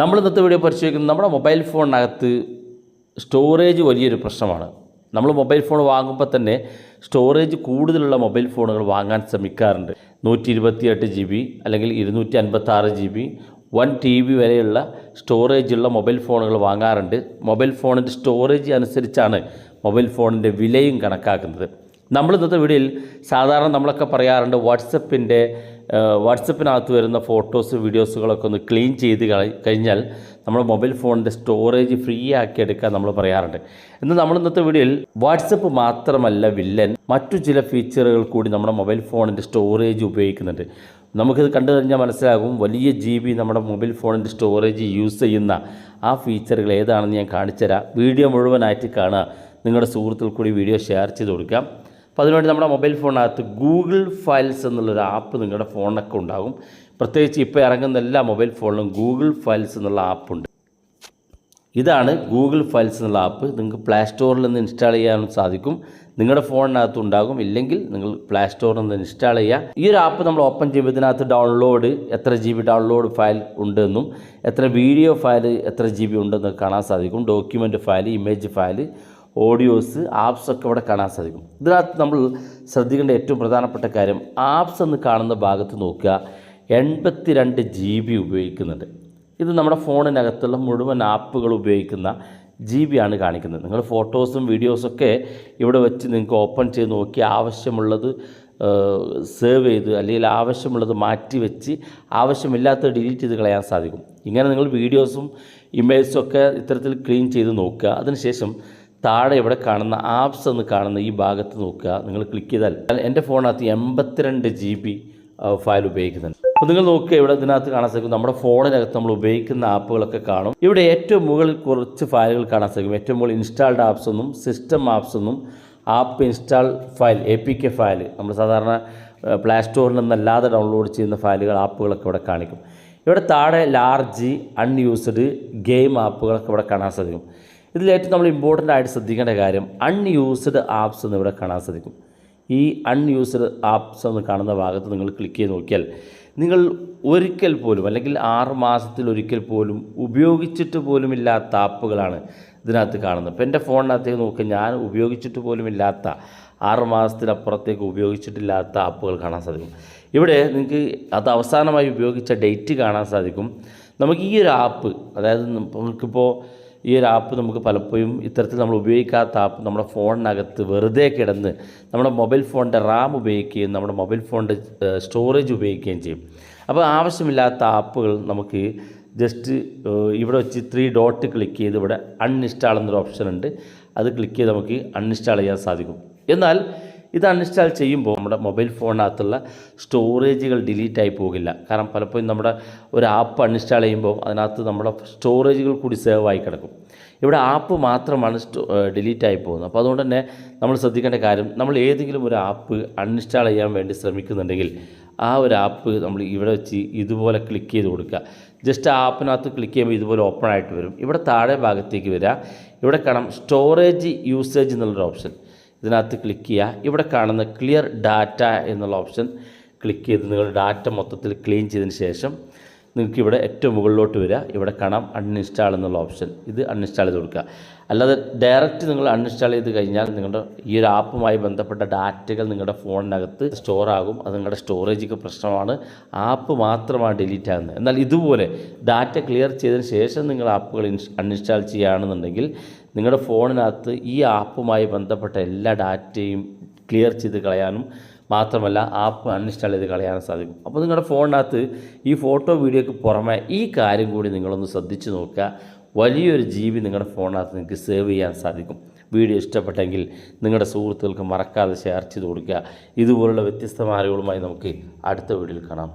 നമ്മൾ ഇന്നത്തെ വീഡിയോ പരിശോധിക്കുന്നത് നമ്മുടെ മൊബൈൽ ഫോണിനകത്ത് സ്റ്റോറേജ് വലിയൊരു പ്രശ്നമാണ്. നമ്മൾ മൊബൈൽ ഫോൺ വാങ്ങുമ്പോൾ തന്നെ സ്റ്റോറേജ് കൂടുതലുള്ള മൊബൈൽ ഫോണുകൾ വാങ്ങാൻ ശ്രമിക്കാറുണ്ട്. നൂറ്റി ഇരുപത്തിയെട്ട് ജി ബി അല്ലെങ്കിൽ ഇരുന്നൂറ്റി അൻപത്താറ് G B one T B വരെയുള്ള സ്റ്റോറേജുള്ള മൊബൈൽ ഫോണുകൾ വാങ്ങാറുണ്ട്. മൊബൈൽ ഫോണിന്റെ സ്റ്റോറേജ് അനുസരിച്ചാണ് മൊബൈൽ ഫോണിന്റെ വിലയും കണക്കാക്കുന്നത്. നമ്മൾ ഇന്നത്തെ വീഡിയോയിൽ സാധാരണ നമ്മളൊക്കെ പറയാറുണ്ട് വാട്സപ്പിന്റെ വാട്സപ്പിനകത്ത് വരുന്ന ഫോട്ടോസ് വീഡിയോസുകളൊക്കെ ഒന്ന് ക്ലീൻ ചെയ്ത് കഴിഞ്ഞാൽ നമ്മുടെ മൊബൈൽ ഫോണിന്റെ സ്റ്റോറേജ് ഫ്രീ ആക്കി എടുക്കാൻ നമ്മൾ പറയാറുണ്ട്. ഇന്ന് നമ്മൾ ഇന്നത്തെ വീഡിയോയിൽ വാട്സപ്പ് മാത്രമല്ല വില്ലൻ മറ്റു ചില ഫീച്ചറുകൾ കൂടി നമ്മുടെ മൊബൈൽ ഫോണിന്റെ സ്റ്റോറേജ് ഉപയോഗിക്കുന്നുണ്ട്. നമുക്കിത് കണ്ടു കഴിഞ്ഞാൽ മനസ്സിലാകും വലിയ ജി ബി നമ്മുടെ മൊബൈൽ ഫോണിന്റെ സ്റ്റോറേജ് യൂസ് ചെയ്യുന്ന ആ ഫീച്ചറുകൾ ഏതാണെന്ന് ഞാൻ കാണിച്ചുതരാം. വീഡിയോ മുഴുവനായിട്ട് കാണുക. നിങ്ങളുടെ സുഹൃത്തുക്കൾ കൂടി വീഡിയോ ഷെയർ ചെയ്ത് കൊടുക്കാം. അപ്പോൾ അതിനുവേണ്ടി നമ്മുടെ മൊബൈൽ ഫോണിനകത്ത് ഗൂഗിൾ ഫയൽസ് എന്നുള്ളൊരു ആപ്പ് നിങ്ങളുടെ ഫോണിനൊക്കെ ഉണ്ടാകും. പ്രത്യേകിച്ച് ഇപ്പോൾ ഇറങ്ങുന്ന എല്ലാ മൊബൈൽ ഫോണിലും ഗൂഗിൾ ഫയൽസ് എന്നുള്ള ആപ്പുണ്ട് ഇതാണ് ഗൂഗിൾ ഫയൽസ് എന്നുള്ള ആപ്പ്. നിങ്ങൾക്ക് പ്ലേ സ്റ്റോറിൽ നിന്ന് ഇൻസ്റ്റാൾ ചെയ്യാനും സാധിക്കും. നിങ്ങളുടെ ഫോണിനകത്ത് ഉണ്ടാകും. ഇല്ലെങ്കിൽ നിങ്ങൾ പ്ലേ സ്റ്റോറിൽ നിന്ന് ഇൻസ്റ്റാൾ ചെയ്യുക. ഈ ഒരു ആപ്പ് നമ്മൾ ഓപ്പൺ ചെയ്യുമ്പോൾ ഇതിനകത്ത് ഡൗൺലോഡ് എത്ര ജി ബി ഡൗൺലോഡ് ഫയൽ ഉണ്ടെന്നും എത്ര വീഡിയോ ഫയൽ എത്ര ജി ബി ഉണ്ടെന്ന് കാണാൻ സാധിക്കും. Document file image file audios apps ഒക്കെ ഇവിടെ കാണാൻ സാധിക്കും. ഇതിനകത്ത് നമ്മൾ ശ്രദ്ധിക്കേണ്ട ഏറ്റവും പ്രധാനപ്പെട്ട കാര്യം ആപ്സ് എന്ന് കാണുന്ന ഭാഗത്ത് നോക്കുക എൺപത്തി രണ്ട് ജി ബി ഉപയോഗിക്കുന്നുണ്ട്. ഇത് നമ്മുടെ ഫോണിനകത്തുള്ള മുഴുവൻ ആപ്പുകൾ ഉപയോഗിക്കുന്ന ജി ബി ആണ് കാണിക്കുന്നത്. നിങ്ങൾ ഫോട്ടോസും വീഡിയോസൊക്കെ ഇവിടെ വെച്ച് നിങ്ങൾക്ക് ഓപ്പൺ ചെയ്ത് നോക്കി ആവശ്യമുള്ളത് സേവ് ചെയ്ത് അല്ലെങ്കിൽ ആവശ്യമുള്ളത് മാറ്റി വെച്ച് ആവശ്യമില്ലാത്തത് ഡിലീറ്റ് ചെയ്ത് കളയാൻ സാധിക്കും. ഇങ്ങനെ നിങ്ങൾ വീഡിയോസും ഇമേജസും ഒക്കെ ഇത്തരത്തിൽ ക്ലീൻ ചെയ്ത് നോക്കുക. അതിനുശേഷം താഴെ ഇവിടെ കാണുന്ന ആപ്സ് എന്ന് കാണുന്ന ഈ ഭാഗത്ത് നോക്കുക. നിങ്ങൾ ക്ലിക്ക് ചെയ്താൽ എന്റെ ഫോണിനകത്ത് എൺപത്തിരണ്ട് ജി ബി ഫയൽ ഉപയോഗിക്കുന്നുണ്ട്. അപ്പോൾ നിങ്ങൾ നോക്കുക ഇവിടെ ഇതിനകത്ത് കാണാൻ സാധിക്കും. നമ്മുടെ ഫോണിനകത്ത് നമ്മൾ ഉപയോഗിക്കുന്ന ആപ്പുകളൊക്കെ കാണും. ഇവിടെ ഏറ്റവും മുകളിൽ കുറച്ച് ഫയലുകൾ കാണാൻ സാധിക്കും. ഏറ്റവും മുകളിൽ ഇൻസ്റ്റാൾഡ് ആപ്സ് ഒന്നും സിസ്റ്റം ആപ്സ് ഒന്നും app install file A P K file നമ്മൾ സാധാരണ പ്ലേ സ്റ്റോറിൽ നിന്നല്ലാതെ ഡൗൺലോഡ് ചെയ്യുന്ന ഫയലുകൾ ആപ്പുകളൊക്കെ ഇവിടെ കാണിക്കും. ഇവിടെ താഴെ ലാർജ് അൺയൂസ്ഡ് ഗെയിം ആപ്പുകളൊക്കെ ഇവിടെ കാണാൻ സാധിക്കും. ഇതിൽ ഏറ്റവും നമ്മൾ ഇമ്പോർട്ടന്റ് ആയിട്ട് ശ്രദ്ധിക്കേണ്ട കാര്യം അൺയൂസ്ഡ് ആപ്സ് എന്ന് ഇവിടെ കാണാൻ സാധിക്കും ഈ അൺയൂസ്ഡ് ആപ്സ് എന്ന് കാണുന്ന ഭാഗത്ത് നിങ്ങൾ ക്ലിക്ക് ചെയ്ത് നോക്കിയാൽ നിങ്ങൾ ഒരിക്കൽ പോലും അല്ലെങ്കിൽ ആറ് മാസത്തിൽ ഒരിക്കൽ പോലും ഉപയോഗിച്ചിട്ട് പോലും ഇല്ലാത്ത ആപ്പുകളാണ് ഇതിനകത്ത് കാണുന്നത്. ഇപ്പോൾ എന്റെ ഫോണിനകത്തേക്ക് നോക്കുക ഞാൻ ഉപയോഗിച്ചിട്ട് പോലുമില്ലാത്ത ആറ് മാസത്തിനപ്പുറത്തേക്ക് ഉപയോഗിച്ചിട്ടില്ലാത്ത ആപ്പുകൾ കാണാൻ സാധിക്കും. ഇവിടെ നിങ്ങൾക്ക് അത് അവസാനമായി ഉപയോഗിച്ച ഡേറ്റ് കാണാൻ സാധിക്കും. നമുക്ക് ഈ ഒരു ആപ്പ് അതായത് നമുക്കിപ്പോൾ ഈ ഒരു ആപ്പ് നമുക്ക് പലപ്പോഴും ഇത്തരത്തിൽ നമ്മൾ ഉപയോഗിക്കാത്ത ആപ്പ് നമ്മുടെ ഫോണിനകത്ത് വെറുതെ കിടന്ന് നമ്മുടെ മൊബൈൽ ഫോണിന്റെ റാം ഉപയോഗിക്കുകയും നമ്മുടെ മൊബൈൽ ഫോണിന്റെ സ്റ്റോറേജ് ഉപയോഗിക്കുകയും ചെയ്യും. അപ്പോൾ ആവശ്യമില്ലാത്ത ആപ്പുകൾ നമുക്ക് ജസ്റ്റ് ഇവിടെ വെച്ച് ത്രീ ഡോട്ട് ക്ലിക്ക് ചെയ്ത് ഇവിടെ അൺഇൻസ്റ്റാൾ എന്നൊരു ഓപ്ഷൻ ഉണ്ട്. അത് ക്ലിക്ക് ചെയ്ത് നമുക്ക് അൺഇൻസ്റ്റാൾ ചെയ്യാൻ സാധിക്കും. എന്നാൽ ഇത് അൺഇൻസ്റ്റാൾ ചെയ്യുമ്പോൾ നമ്മുടെ മൊബൈൽ ഫോണിനകത്തുള്ള സ്റ്റോറേജുകൾ ഡിലീറ്റ് ആയി പോകില്ല. കാരണം പലപ്പോഴും നമ്മുടെ ഒരു ആപ്പ് അൺഇൻസ്റ്റാൾ ചെയ്യുമ്പോൾ അതിനകത്ത് നമ്മുടെ സ്റ്റോറേജുകൾ കൂടി സേവ് ആയി കിടക്കും. ഇവിടെ ആപ്പ് മാത്രമാണ് ഡിലീറ്റ് ആയി പോകുന്നത്. അപ്പോൾ അതുകൊണ്ട് തന്നെ നമ്മൾ ശ്രദ്ധിക്കേണ്ട കാര്യം നമ്മൾ ഏതെങ്കിലും ഒരു ആപ്പ് അൺഇൻസ്റ്റാൾ ചെയ്യാൻ വേണ്ടി ശ്രമിക്കുന്നുണ്ടെങ്കിൽ ആ ഒരു ആപ്പ് നമ്മൾ ഇവിടെ വെച്ച് ഇതുപോലെ ക്ലിക്ക് ചെയ്ത് കൊടുക്കുക. ജസ്റ്റ് ആ ആപ്പിനകത്ത് ക്ലിക്ക് ചെയ്യുമ്പോൾ ഇതുപോലെ ഓപ്പൺ ആയിട്ട് വരും. ഇവിടെ താഴെ ഭാഗത്തേക്ക് വരിക. ഇവിടെ കാണാം സ്റ്റോറേജ് യൂസേജ് എന്നുള്ളൊരു ഓപ്ഷൻ ഇതിനകത്ത് ക്ലിക്ക് ചെയ്യുക. ഇവിടെ കാണുന്ന ക്ലിയർ ഡാറ്റ എന്നുള്ള ഓപ്ഷൻ ക്ലിക്ക് ചെയ്ത് നിങ്ങൾ ഡാറ്റ മൊത്തത്തിൽ ക്ലീൻ ചെയ്തതിന് ശേഷം നിങ്ങൾക്ക് ഇവിടെ ഏറ്റവും മുകളിലോട്ട് വരിക. ഇവിടെ കാണാം അൺഇൻസ്റ്റാൾ എന്നുള്ള ഓപ്ഷൻ ഇത് അൺഇൻസ്റ്റാൾ ചെയ്ത് കൊടുക്കുക. അല്ലാതെ ഡയറക്റ്റ് നിങ്ങൾ അൺഇൻസ്റ്റാൾ ചെയ്ത് കഴിഞ്ഞാൽ നിങ്ങളുടെ ഈ ഒരു ആപ്പുമായി ബന്ധപ്പെട്ട ഡാറ്റകൾ നിങ്ങളുടെ ഫോണിനകത്ത് സ്റ്റോർ ആകും. അത് നിങ്ങളുടെ സ്റ്റോറേജൊക്കെ പ്രശ്നമാണ്. ആപ്പ് മാത്രമാണ് ഡിലീറ്റ് ആകുന്നത്. എന്നാൽ ഇതുപോലെ ഡാറ്റ ക്ലിയർ ചെയ്തതിന് ശേഷം നിങ്ങൾ ആപ്പുകൾ അൺഇൻസ്റ്റാൾ ചെയ്യുകയാണെന്നുണ്ടെങ്കിൽ നിങ്ങളുടെ ഫോണിനകത്ത് ഈ ആപ്പുമായി ബന്ധപ്പെട്ട എല്ലാ ഡാറ്റയും ക്ലിയർ ചെയ്ത് കളയാനും മാത്രമല്ല ആപ്പ് അൺഇൻസ്റ്റാൾ ചെയ്ത് കളയാൻ സാധിക്കും. അപ്പോൾ നിങ്ങളുടെ ഫോണിനകത്ത് ഈ ഫോട്ടോ വീഡിയോയ്ക്ക് പുറമെ ഈ കാര്യം കൂടി നിങ്ങളൊന്ന് ശ്രദ്ധിച്ച് നോക്കുക. വലിയൊരു ജീവി നിങ്ങളുടെ ഫോണിനകത്ത് നിങ്ങൾക്ക് സേവ് ചെയ്യാൻ സാധിക്കും. വീഡിയോ ഇഷ്ടപ്പെട്ടെങ്കിൽ നിങ്ങളുടെ സുഹൃത്തുക്കൾക്ക് മറക്കാതെ ഷെയർ ചെയ്ത് കൊടുക്കുക. ഇതുപോലുള്ള വ്യത്യസ്തമായ അറിവുകളുമായി നമുക്ക് അടുത്ത വീഡിയോയിൽ കാണാം.